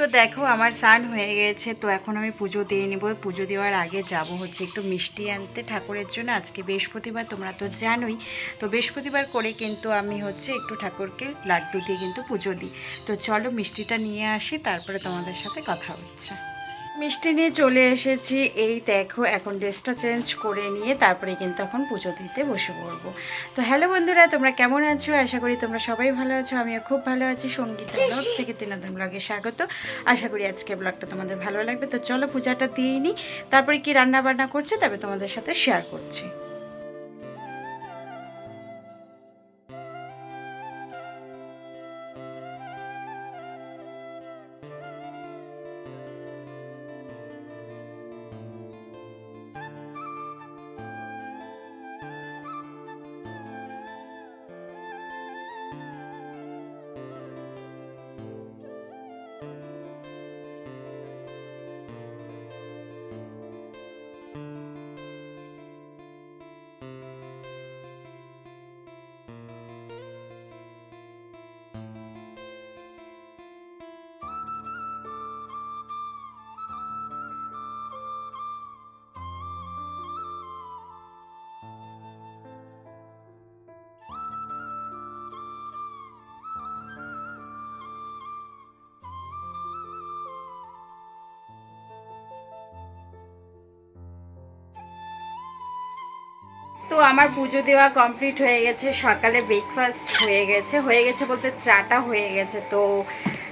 তো দেখো আমার স্নান হয়ে গেছে, তো এখন আমি পুজো দিয়ে নিব। পুজো দেওয়ার আগে যাব হচ্ছে একটু মিষ্টি আনতে। ঠাকুরের জন্য আজকে বৃহস্পতিবার, তোমরা তো জানোই। তো বৃহস্পতিবার করে কিন্তু আমি হচ্ছে একটু ঠাকুরকে লাড্ডু দিয়ে কিন্তু পুজো দিই। তো চলো মিষ্টিটা নিয়ে আসি, তারপরে তোমাদের সাথে কথা হচ্ছে। মিষ্টি নিয়ে চলে এসেছি। এই দেখো, এখন ড্রেসটা চেঞ্জ করে নিয়ে তারপরে কিন্তু এখন পুজো দিতে বসে পড়ব। তো হ্যালো বন্ধুরা, তোমরা কেমন আছো? আশা করি তোমরা সবাই ভালো আছো, আমিও খুব ভালো আছি। সংগীত ব্লগ থেকে তিনোদন ব্লগে স্বাগত। আশা করি আজকে ব্লগটা তোমাদের ভালো লাগবে। তো চলো পূজাটা দিয়ে নিই, তারপরে কি রান্না বান্না করছে তবে তোমাদের সাথে শেয়ার করছি। তো আমার পুজো দেওয়া কমপ্লিট হয়ে গেছে, সকালে ব্রেকফাস্ট হয়ে গেছে হয়ে গেছে বলতে চাটা হয়ে গেছে। তো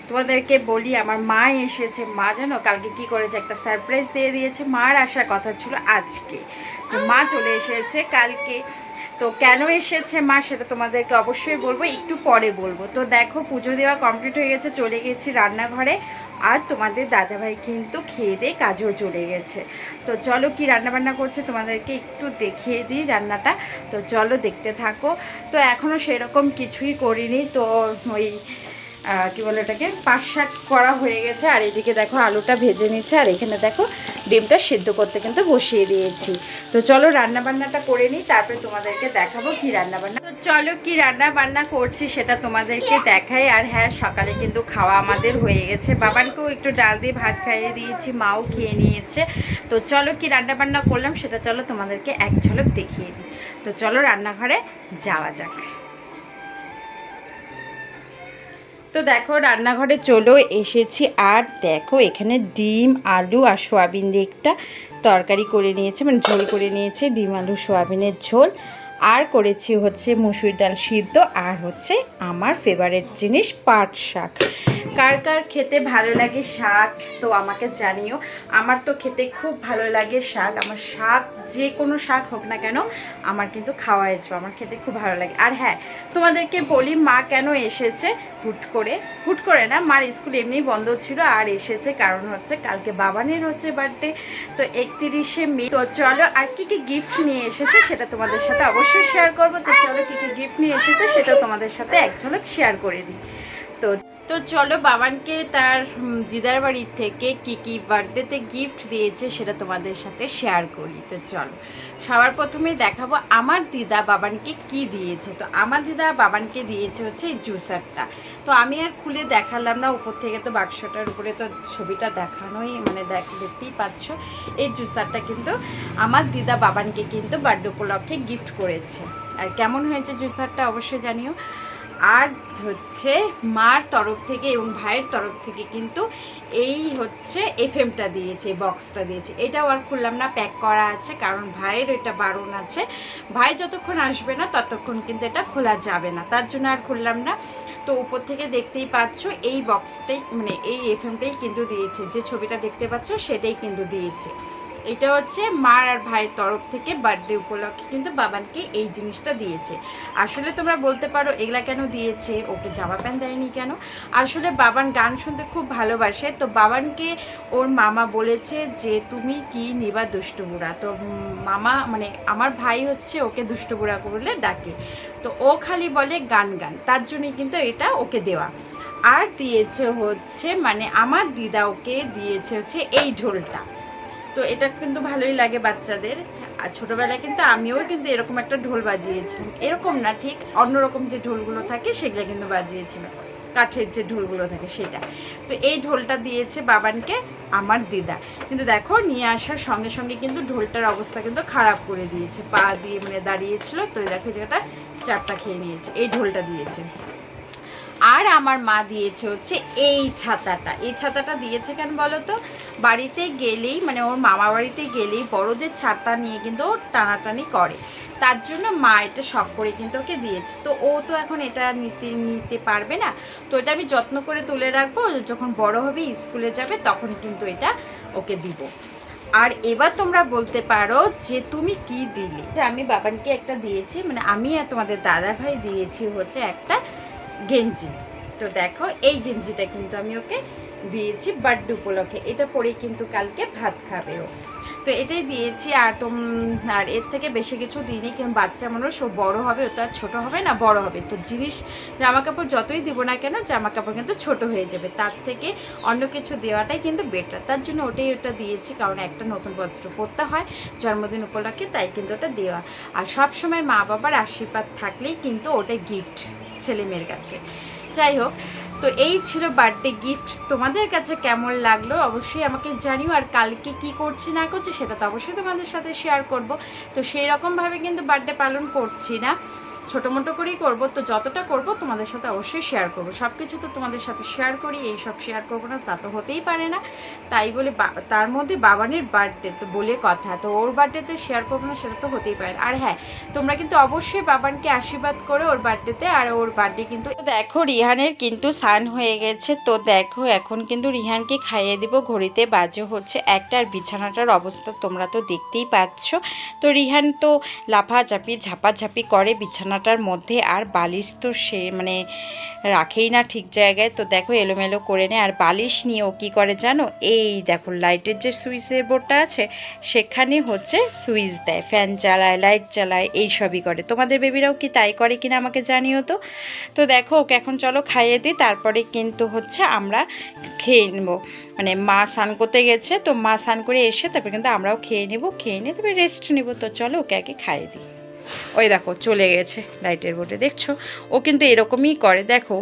তোমাদেরকে বলি, আমার মা এসেছে, মা জানো কালকে কি করেছে? একটা সারপ্রাইজ দিয়ে দিয়েছে, মার আসার কথা ছিল আজকে। তো মা চলে এসেছে কালকে। তো কেন এসেছে মা সেটা তোমাদেরকে অবশ্যই বলব, একটু পরে বলব। তো দেখো, পুজো দেওয়া কমপ্লিট হয়ে গেছে, চলে গেছি রান্নাঘরে। আর তোমাদের দাদাভাই কিন্তু খেয়ে দিয়ে কাজেও চলে গেছে। তো চলো কি রান্না বান্না করছে তোমাদেরকে একটু দেখিয়ে দিই রান্নাটা। তো চলো দেখতে থাকো। তো এখনও সেরকম কিছুই করিনি। তো ওই কি বলে ওটাকে পাঁচ শাক করা হয়ে গেছে, আর এদিকে দেখো আলুটা ভেজে নিচ্ছে, আর এখানে দেখো ডিমটা সিদ্ধ করতে কিন্তু বসিয়ে দিয়েছি। তো চলো রান্না বান্নাটা করে নিই, তারপরে তোমাদেরকে দেখাবো কি রান্না বান্না তো চলো কি রান্না বান্না করছি সেটা তোমাদেরকে দেখাই, আর হ্যাঁ সকালে কিন্তু খাওয়া আমাদের হয়ে গেছে। বাবানকেও একটু ডাল দিয়ে ভাত খাইয়ে দিয়েছি, মাও খেয়ে নিয়েছে। তো চলো কি রান্না বান্না করলাম, সেটা চলো তোমাদেরকে এক ঝলক দেখিয়ে দিই। তো চলো রান্নাঘরে যাওয়া যাক। তো দেখো, রান্নাঘরে চলো, এসেছি। আর দেখো, এখানে ডিম, আলু আর সোয়াবিন দিয়ে একটা তরকারি করে নিয়েছে মানে ঝোল করে নিয়েছে, ডিম, আলু, সোয়াবিনের ঝোল। আর করেছি হচ্ছে মুসুর ডাল সিদ্ধ আর হচ্ছে আমার ফেভারেট জিনিস পাট শাক। কার কার খেতে ভালো লাগে শাক তো আমাকে জানিও। আমার তো খেতে খুব ভালো লাগে শাক। আমার শাক, যে কোনো শাক হোক না কেন, আমার কিন্তু খাওয়াই যাবে। আমার খেতে খুব ভালো লাগে। আর হ্যাঁ তোমাদেরকে বলি, মা কেন এসেছে? হুট করে। হুট করে না, মার স্কুল এমনিই বন্ধ ছিল আর এসেছে কারণ হচ্ছে কালকে বাবানের হচ্ছে বার্থডে তো একত্রিশে মে। তো চলো, আর কি কি গিফট নিয়ে এসেছে সেটা তোমাদের সাথে অবশ্যই শেয়ার করব। তো চলো কি কি গিফট নিয়ে এসেছে সেটা তোমাদের সাথে এক ঝলক শেয়ার করে দিই। তো তো চলো বাবানকে তার দিদার বাড়ির থেকে কি কি বার্থডেতে গিফট দিয়েছে সেটা তোমাদের সাথে শেয়ার করি। তো চলো, সবার প্রথমে দেখাবো আমার দিদা বাবানকে কি দিয়েছে। তো আমার দিদা বাবানকে দিয়েছে হচ্ছে এই জুসারটা তো আমি আর খুলে দেখালাম না, উপর থেকে তো বাক্সটার উপরে তো ছবিটা দেখানোই মানে দেখ, দেখতেই পাচ্ছ। এই জুসারটা কিন্তু আমার দিদা বাবানকে কিন্তু বার্থডে উপলক্ষে গিফট করেছে। আর কেমন হয়েছে জুসারটা অবশ্যই জানিও। আর হচ্ছে মার তরফ থেকে এবং ভাইয়ের তরফ থেকে কিন্তু এই হচ্ছে এফএমটা দিয়েছে বক্সটা দিয়েছে। এটাও আর খুললাম না প্যাক করা আছে, কারণ ভাইয়ের এটা বারণ আছে। ভাই যতক্ষণ আসবে না, ততক্ষণ কিন্তু এটা খোলা যাবে না। তার জন্য আর খুললাম না। তো উপর থেকে দেখতেই পাচ্ছ, এই বক্সটাই মানে এই এফএমটাই কিন্তু দিয়েছে। যে ছবিটা দেখতে পাচ্ছ, সেটাই কিন্তু দিয়েছে। এটা হচ্ছে মার আর ভাইয়ের তরফ থেকে বার্থডে উপলক্ষে কিন্তু বাবানকে এই জিনিসটা দিয়েছে। আসলে তোমরা বলতে পারো, এগুলা কেন দিয়েছে? ওকে জামা প্যান্ট দেয়নি কেন? আসলে বাবান গান শুনতে খুব ভালোবাসে। তো বাবানকে ওর মামা বলেছে যে, তুমি কি নিবা দুষ্টুবুড়া তো মামা মানে আমার ভাই হচ্ছে ওকে দুষ্টুবুড়া করলে ডাকে। তো ও খালি বলে গান গান। তার জন্যই কিন্তু এটা ওকে দেওয়া। আর দিয়েছে হচ্ছে মানে আমার দিদা ওকে দিয়েছে হচ্ছে এই ঢোলটা। তো এটা কিন্তু ভালোই লাগে বাচ্চাদের। আর ছোটোবেলায় কিন্তু আমিও কিন্তু এরকম একটা ঢোল বাজিয়েছিলাম। এরকম না, ঠিক অন্যরকম যে ঢোলগুলো থাকে সেগুলো কিন্তু বাজিয়েছিলাম। কাঠের যে ঢোলগুলো থাকে সেটা। তো এই ঢোলটা দিয়েছে বাবানকে আমার দিদা। কিন্তু দেখো, নিয়ে আসার সঙ্গে সঙ্গে কিন্তু ঢোলটার অবস্থা কিন্তু খারাপ করে দিয়েছে। পা দিয়ে মানে দাঁড়িয়েছিল, তো দেখো যেটা চারটা খেয়ে নিয়েছে। এই ঢোলটা দিয়েছে। আর আমার মা দিয়েছে হচ্ছে এই ছাতাটা। এই ছাতাটা দিয়েছে কেন বলো তো বাড়িতে গেলেই মানে ওর মামা বাড়িতে গেলেই বড়দের ছাতা নিয়ে কিন্তু ও টানাটানি করে। তার জন্য মা এটা শখ করে কিন্তু ওকে দিয়েছে। তো ও তো এখন এটা নিতে নিতে পারবে না। তো এটা আমি যত্ন করে তুলে রাখব। যখন বড় হবে, স্কুলে যাবে, তখন কিন্তু এটা ওকে দিব। আর এবার তোমরা বলতে পারো যে তুমি কি দিলে? আমি বাবানকে একটা দিয়েছি মানে আমি আর তোমাদের দাদা ভাই দিয়েছি হচ্ছে একটা গেঞ্জি। তো দেখো, এই গেঞ্জিটা কিন্তু আমি ওকে দিয়েছি বার্থডে উপলক্ষে। এটা পরে কিন্তু কালকে ভাত খাবে ও। তো এটাই দিয়েছি আর তোম, আর এর থেকে বেশি কিছু দিইনি কিন্তু বাচ্চা মানুষ, ও বড় হবে, ও তো আর ছোটো হবে না, বড় হবে। তো জিনিস, জামা কাপড় যতই দিব না কেন, জামা কাপড় কিন্তু ছোট হয়ে যাবে। তার থেকে অন্য কিছু দেওয়াটাই কিন্তু বেটার তার জন্য ওটাই ওটা দিয়েছি, কারণ একটা নতুন বস্ত্র পরতে হয়, জন্মদিন উপলক্ষে তাই কিন্তু ওটা দেওয়া। আর সব সময় মা বাবার আশীর্বাদ থাকলেই কিন্তু ওটা গিফট ছেলে মেয়ের কাছে। যাই হোক, তো এই ছিল বার্থডে গিফট তোমাদের কাছে কেমন লাগল অবশ্যই আমাকে জানিও। আর কালকে কি করছি, না করছি, সেটা তো অবশ্যই তোমাদের সাথে শেয়ার করব। তো সেই রকমভাবে কিন্তু বার্থডে পালন করছি না। ছোটো মোটো করেই করব, তো যতটা করব তোমাদের সাথে অবশ্যই শেয়ার করব। সব কিছু তো তোমাদের সাথে শেয়ার করি, এই সব শেয়ার করব না, তা তো হতেই পারে না। তাই বলে তার মধ্যে বাবানের বার্থডে তো বলে কথা, তো ওর বার্থডেতে শেয়ার করব না, সেটা তো হতেই পারে। আর হ্যাঁ তোমরা কিন্তু অবশ্যই বাবানকে আশীর্বাদ করো ওর বার্থডেতে আর ওর বার্থডে কিন্তু দেখো, রিহানের কিন্তু সান হয়ে গেছে, তো দেখো, এখন কিন্তু রিহানকে খাইয়ে দিব, ঘড়িতে বাজে হচ্ছে একটা, আর বিছানাটার অবস্থা তোমরা তো দেখতেই পাচ্ছ। তো রিহান তো লাফা লাফাঝাপি, ঝাপাঝাপি করে বিছানাটার মধ্যে আর বালিশ তো সে মানে রাখেই না ঠিক জায়গায়। তো দেখো, এলোমেলো করে নেয় আর বালিশ নিয়ে ও কী করে জানো? এই দেখো, লাইটের যে সুইচের বোর্ডটা আছে, সেখানে হচ্ছে সুইচ দেয়, ফ্যান চালায়, লাইট চালায় এই সবই করে। তোমাদের বেবিরাও কি তাই করে কিনা আমাকে জানিও তো। তো দেখো, ওকে এখন চলো খাইয়ে দিই, তারপরে কিন্তু হচ্ছে আমরা খেয়ে নেব। মানে মা স্নান করতে গেছে, তো মা স্নান করে এসে তারপরে কিন্তু আমরাও খেয়ে নেব, খেয়ে নিয়ে তারপরে রেস্ট নেব। তো চলো, ওকে আগে খাইয়ে দিই। ওই দেখো, চলে গেছে লাইটের বোর্ডে দেখছ? ও কিন্তু এরকমই করে। দেখো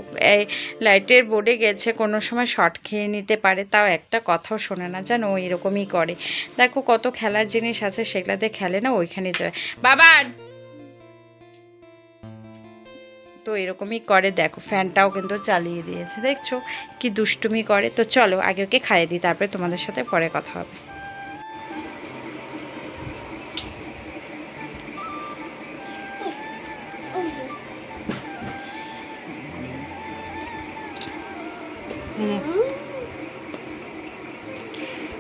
লাইটের বোর্ডে গেছে, কোনো সময় শর্ট খেয়ে নিতে পারে, তাও একটা কথাও শোনে না জানো ও এরকমই করে। দেখো কত খেলার জিনিস আছে, সেগুলাতে খেলে না, ওইখানে যায়। বাবা! তো এরকমই করে, দেখো ফ্যানটাও কিন্তু চালিয়ে দিয়েছে, দেখছ? কি দুষ্টুমি করে। তো চলো, আগে ওকে খাইয়ে দিই, তারপরে তোমাদের সাথে পরে কথা হবে।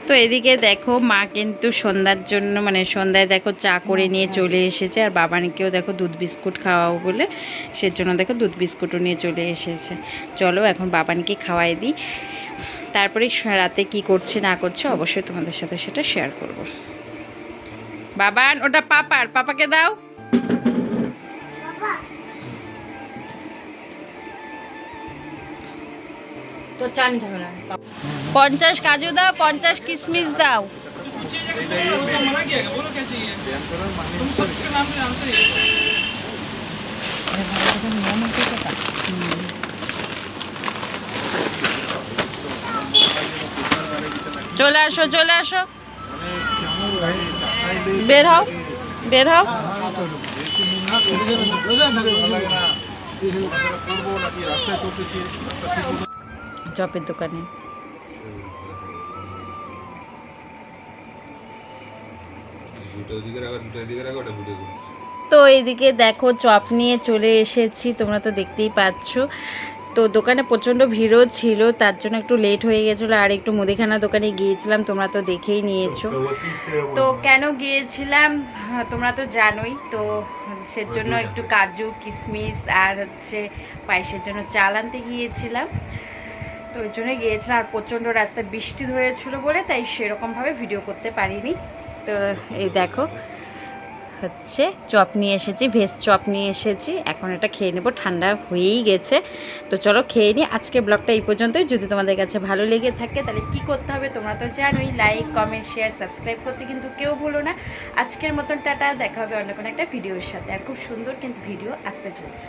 তো এদিকে দেখো মা কিন্তু সন্ধ্যার জন্য মানে সন্ধ্যায় দেখো চা করে নিয়ে চলে এসেছে আর বাবানিকেও দেখো দুধ বিস্কুট খাওয়াবো বলে সেজন্য দেখো দুধ বিস্কুটও নিয়ে চলে এসেছে। চলো এখন বাবানিকে খাওয়াই দিই। তারপরে রাতে কি করছে না করছে অবশ্যই তোমাদের সাথে সেটা শেয়ার করব। বাবান ওটা পাপার পাপাকে দাও। তো চান ঝামেলা পঞ্চাশ কাজু দাও, পঞ্চাশ কিশমিশ দাও। চলে আসো চলে আসো। বের হও বের হও। চপের দোকানে। তো এইদিকে দেখো চপ নিয়ে চলে এসেছি তোমরা তো দেখতেই পাচ্ছ। তো দোকানে প্রচণ্ড ভিড়ও ছিল তার জন্য একটু লেট হয়ে গেছিল আর একটু মুদিখানা দোকানে গিয়েছিলাম তোমরা তো দেখেই নিয়েছো। তো কেন গিয়েছিলাম? হ্যাঁ, তোমরা তো জানোই তো সেজন্য একটু কাজু কিশমিশ আর হচ্ছে পায়েসের জন্য চাল আনতে গিয়েছিলাম। তো ওই জন্যই গিয়েছিলাম আর প্রচণ্ড রাস্তায় বৃষ্টি ধরেছিল বলে, তাই সেরকমভাবে ভিডিও করতে পারিনি। তো এই দেখো, হচ্ছে চপ নিয়ে এসেছি ভেজ চপ নিয়ে এসেছি, এখন এটা খেয়ে নেব, ঠান্ডা হয়েই গেছে। তো চলো খেয়ে নিই আজকে ব্লগটা এই পর্যন্তই। যদি তোমাদের কাছে ভালো লেগে থাকে, তাহলে কি করতে হবে তোমরা তো জানোই লাইক কমেন্ট শেয়ার সাবস্ক্রাইব করতে কিন্তু কেউ ভুলো না। আজকের মতন টাটা, দেখা হবে অন্য কোনো একটা ভিডিওর সাথে। আর খুব সুন্দর কিন্তু ভিডিও আসতে চলছে।